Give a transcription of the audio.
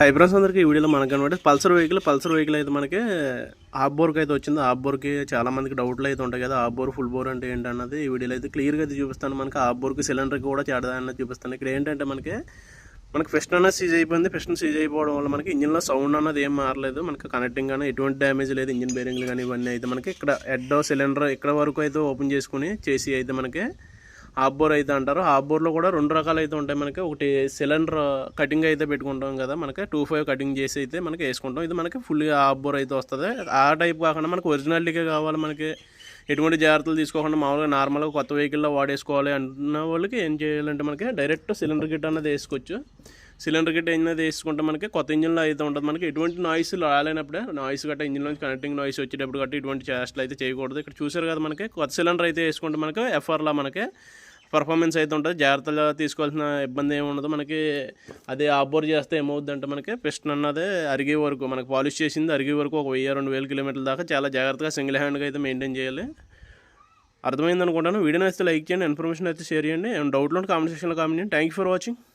హైబ్రాస్ అందరికి ఈ వీడియోలో మనకు కనబడి పల్సర్ వెహికల్ పల్సర్ వెహికల్ అయితే మనకి ఆఫ్ బోర్కి అయితే వచ్చింది. ఆఫ్ బోర్కి చాలా మందికి డౌట్లు అయితే ఉంటాయి కదా ఆఫ్ బోర్ ఫుల్ బోర్ అంటే ఏంటన్నది. ఈ వీడియోలో అయితే క్లియర్గా అయితే చూపిస్తాను. మనకి ఆఫ్ బోర్కి సిలిండర్కి కూడా చేడదా అన్నది చూపిస్తాను. ఇక్కడ ఏంటంటే మనకి మనకి ఫెస్ట్ అన్న సీజ్ అయిపోయింది. ఫెస్ట్ సీజ్ అయిపోవడం వల్ల మనకి ఇంజిన్లో సౌండ్ అన్నది ఏం మారలేదు. మనకి కనెక్టింగ్ కానీ ఎటువంటి డ్యామేజ్ లేదు. ఇంజిన్ బేరింగ్లు కానీ ఇవన్నీ అయితే మనకి ఇక్కడ హెడ్ సిలిండర్ ఇక్కడ వరకు అయితే ఓపెన్ చేసుకుని చేసి అయితే మనకి హాఫ్ అయితే అంటారు. హాబ్బోర్లో కూడా రెండు రకాలు అయితే ఉంటాయి మనకి. ఒకటి సిలిండర్ కటింగ్ అయితే పెట్టుకుంటాం కదా మనకి. టూ ఫైవ్ కటింగ్ చేసి అయితే మనకి వేసుకుంటాం. ఇది మనకి ఫుల్గా హాఫ్ అయితే వస్తుంది. ఆ టైప్ కాకుండా మనకి ఒరిజినాలిటీగా కావాలి మనకి. ఎటువంటి జాగ్రత్తలు తీసుకోకుండా మామూలుగా నార్మల్గా కొత్త వెహికల్లో వాడేసుకోవాలి అంటున్న వాళ్ళకి ఏం చేయాలంటే మనకి డైరెక్ట్ సిలిండర్ కిట్ అన్నది వేసుకోవచ్చు. సిలిండర్ కిట్ అనేది వేసుకుంటే మనకి కొత్త ఇంజిన్లో అయితే ఉంటుంది. మనకి ఎటువంటి నాయిస్ రాలేనప్పుడే నాయిస్ గట్రా ఇంజిన్లో కనెక్టింగ్ నాయిస్ వచ్చేటప్పుడు గట్రా ఇటువంటి చేష్టలు అయితే చేయకూడదు. ఇక్కడ చూసారు కదా మనకి కొత్త సిలిండర్ అయితే వేసుకుంటే మనకి ఎఫ్ఆర్లా మనకి పర్ఫార్మెన్స్ అయితే ఉంటుంది. జాగ్రత్తగా తీసుకోవాల్సిన ఇబ్బంది ఏమి ఉండదు. మనకి అదే ఆబోర్ చేస్తే ఏమవుద్ది అంటే మనకి పిస్టన్ అన్నది అరిగే వరకు మనకి పాలిష్ చేసింది అరిగే వరకు ఒక వెయ్యి రెండు వేల కిలోమీటర్ల దాకా చాలా జాగ్రత్తగా సింగిల్ హ్యాండ్గా అయితే మెయింటైన్ చేయాలి. అర్థమైంది అనుకుంటాను వీడియో నచ్చితే లైక్ చేయండి ఇన్ఫర్మేషన్ అయితే షేర్ చేయండి. ఏమైనా డౌట్లు ఉంటే కామెంట్ సెక్షన్లో కామెంట్ చేయండి. Thank you for watching